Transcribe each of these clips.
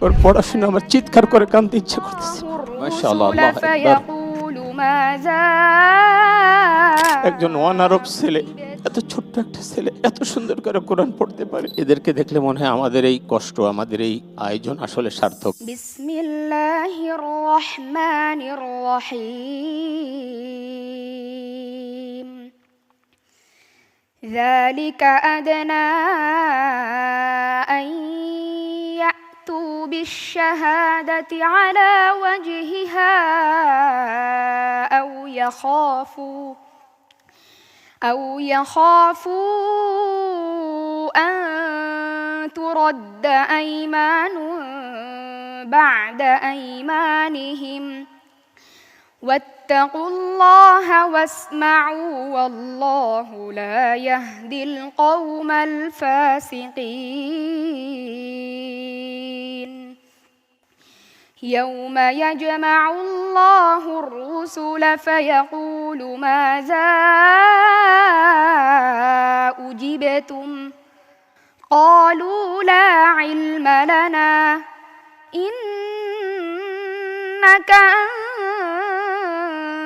ওর পড়াশোনা আমার চিৎকার করে কানতে ইচ্ছে করতেছে মাশাআল্লাহ, আল্লাহু الرسل আকবার। فيقول ماذا একজন ওয়ান আরব ছেলে এত ছোট্ট একটা ছেলে এত সুন্দর করে কোরআন পড়তে পারে এদেরকে দেখলে মনে হয় আমাদের এই কষ্ট আমাদের এই আয়োজন আসলে সার্থক بسم الله الرحمن الرحيم ذلك أدنى أن يأتوا بالشهادة على وجهها أو يخافوا أو يخافوا أن ترد أيمان بعد أيمانهم. واتقوا الله واسمعوا والله لا يهدي القوم الفاسقين. يوم يجمع الله الرسل فيقول ماذا أجبتم قالوا لا علم لنا إنك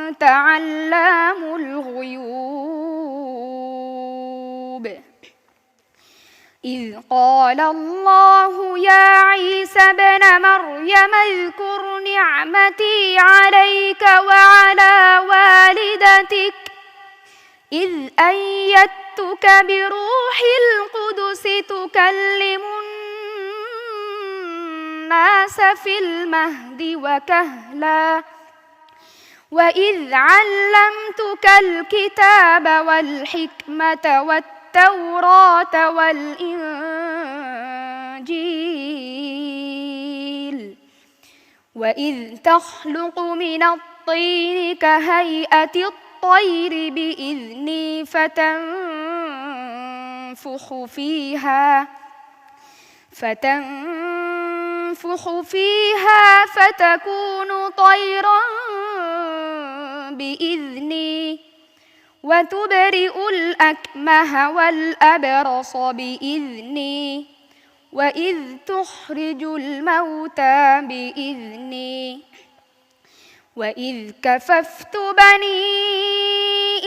أنت علام الغيوب إذ قال الله يا عيسى ابن مريم اذكر نعمتي عليك وعلى والدتك إذ أيدتك بروح القدس تكلم الناس في المهد وكهلا وإذ علمتك الكتاب والحكمة والتوراة والإنجيل. وإذ تخلق من الطين كهيئة الطير بإذني فتنفخ فيها فتنفخ فيها فتكون طيرا وتبرئ الأكمه والأبرص بإذني وإذ تخرج الموتى بإذني وإذ كففت بني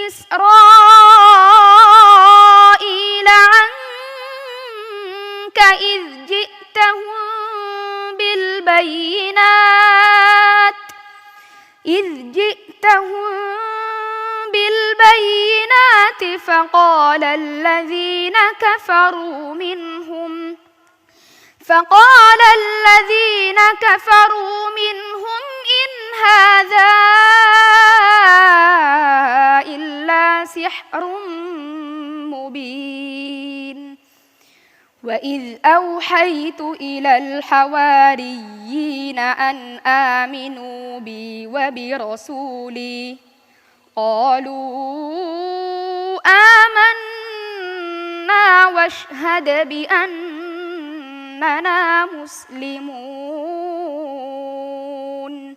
إسرائيل عنك إذ جئتهم بالبينات إذ جئتهم بالبينات فقال الذين كفروا منهم فقال الذين كفروا منهم إن هذا إلا سحر مبين. وإذ أوحيت إلى الحواريين أن آمنوا بي وبرسولي قالوا واشهد بأننا مسلمون.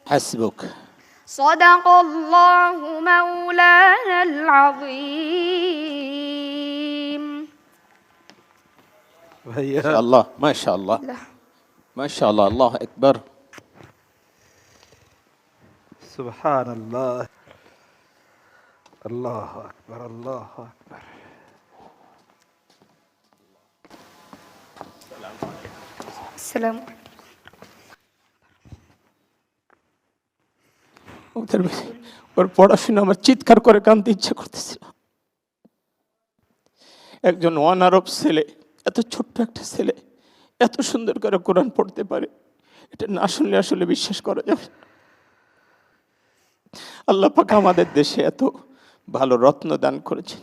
حسبك. صدق الله مولانا العظيم. ما شاء الله ما شاء الله. ما شاء الله الله أكبر. سبحان الله. الله أكبر الله أكبر. আসসালাম ওদের ওর পড়াশোনা আমার চিৎকার করে কানতে ইচ্ছা করতেছিল একজন ওয়ান আরব ছেলে, এত ছোট্ট একটা ছেলে, এত সুন্দর করে কোরআন পড়তে পারে, এটা না শুনলে আসলে বিশ্বাস করা যাবে আল্লাহ পাক আমাদের দেশে এত ভালো রত্ন দান করেছেন।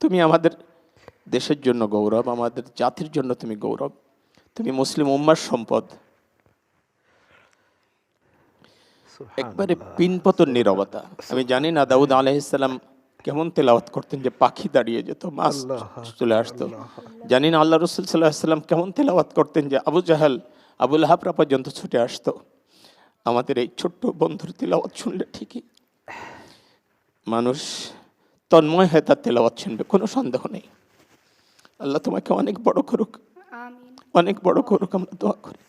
তুমি আমাদের দেশের জন্য গৌরব, আমাদের জাতির জন্য তুমি গৌরব। তুমি মুসলিম উম্মার সম্পদ। একবারে পিনপতন নিরবতা। আমি জানি না দাউদ আলহিসাল্লাম কেমন তেলাওয়াত করতেন যে পাখি দাঁড়িয়ে যেত মাছ চলে আসতো। জানি না আল্লাহ রসুল সাল্লাহাম কেমন তেলাওয়াত করতেন যে আবু জাহাল আবুল হাফরা পর্যন্ত ছুটে আসতো। আমাদের এই ছোট্ট বন্ধুর তেলাওয়াত শুনলে ঠিকই। মানুষ তন্ময় হয়ে তার তেলাওয়াত শুনবে কোনো সন্দেহ নেই। আল্লাহ তোমাকে অনেক বড় করুক। অনেক বড় করুক, আমরা দোয়া করি।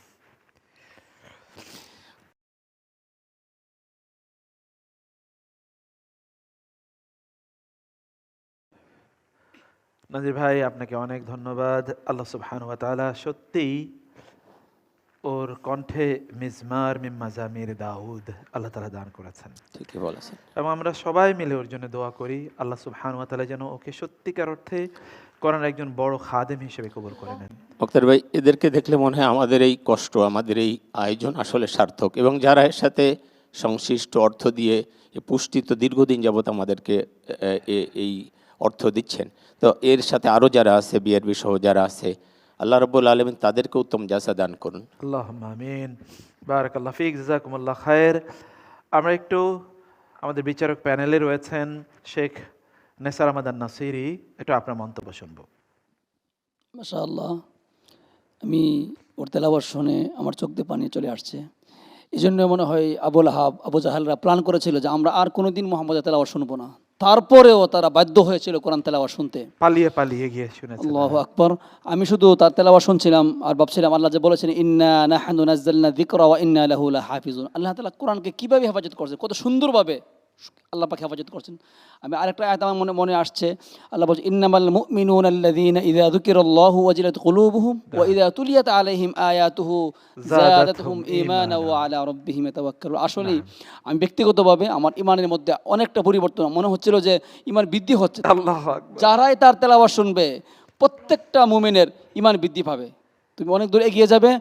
নাজির ভাই, আপনাকে অনেক ধন্যবাদ। আল্লাহ সুবহান ওয়া তাআলা সত্যিই ওর কণ্ঠে মিজমার মিম মাজামির দাউদ আল্লাহ তালা দান করেছেন। ঠিকই বলেছেন। এবং আমরা সবাই মিলে ওর জন্য দোয়া করি আল্লাহ সুবহান ওয়া তাআলা যেন ওকে সত্যিকার অর্থে করার একজন বড় খাদেম হিসেবে কবর করে নেন। মুক্তার ভাই এদেরকে দেখলে মনে হয় আমাদের এই কষ্ট আমাদের এই আয়োজন আসলে সার্থক এবং যারা এর সাথে সংশ্লিষ্ট অর্থ দিয়ে পুষ্টি তো দীর্ঘদিন যাবত আমাদেরকে এই অর্থ দিচ্ছেন। তো এর সাথে আরও যারা আছে বিআরবি সহ যারা আছে আল্লাহ রব্বুল আলমিন তাদেরকে উত্তম জাসা দান করুন। আল্লাহ আমিন। বারাকাল্লাহ ফিক জাজাকুমুল্লাহ খায়ের আমরা একটু আমাদের বিচারক প্যানেলে রয়েছেন শেখ নেসার আহমদ নাসিরি একটু আপনার মন্তব্য শুনব। মাশা আল্লাহ আমি ওর তেলাবার শুনে আমার চোখ দিয়ে পানি চলে আসছে। এই জন্য মনে হয় আবুল হাব আবু জাহালরা প্ল্যান করেছিল যে আমরা আর কোনো দিন মোহাম্মদের তেলাওয়ার শুনব না। তারপরেও তারা বাধ্য হয়েছিল কোরআন তেলাওয়া শুনতে। পালিয়ে পালিয়ে গিয়ে শুনেছে আল্লাহ আকবর। আমি শুধু তার তেলাওয়া শুনছিলাম আর ভাবছিলাম আল্লাহ যে বলেছেন ইন্না নাহানু নাজ্জালনা যিকরা ওয়া ইন্না লাহু লাহাফিজুন। আল্লাহ তাআলা কোরআনকে কীভাবে হেফাজত করছে? কত সুন্দরভাবে আল্লাহ পাক হেফাজত করছেন। আমি আরেকটা আয়াত আমার মনে মনে আসছে। আল্লাহ বলছে ইন্নামাল মুমিনুনা আল্লাযীনা ইযা যুকিরাল্লাহু ওয়াজিলাত কুলুবুহুম ওয়া ইযা তুলিয়াত আলাইহিম আয়াতুহু জাদাতুহুম ঈমানা ওয়া আলা রাব্বিহিম ইয়াতাওয়াক্কালুন। আসলে আমি ব্যক্তিগতভাবে আমার ইমানের মধ্যে অনেকটা পরিবর্তন মনে হচ্ছিল যে ইমান বৃদ্ধি হচ্ছে। আল্লাহ আকবার। যারাই তার তেলাওয়াত শুনবে প্রত্যেকটা মুমিনের ইমান বৃদ্ধি পাবে। তুমি অনেক দূর এগিয়ে যাবে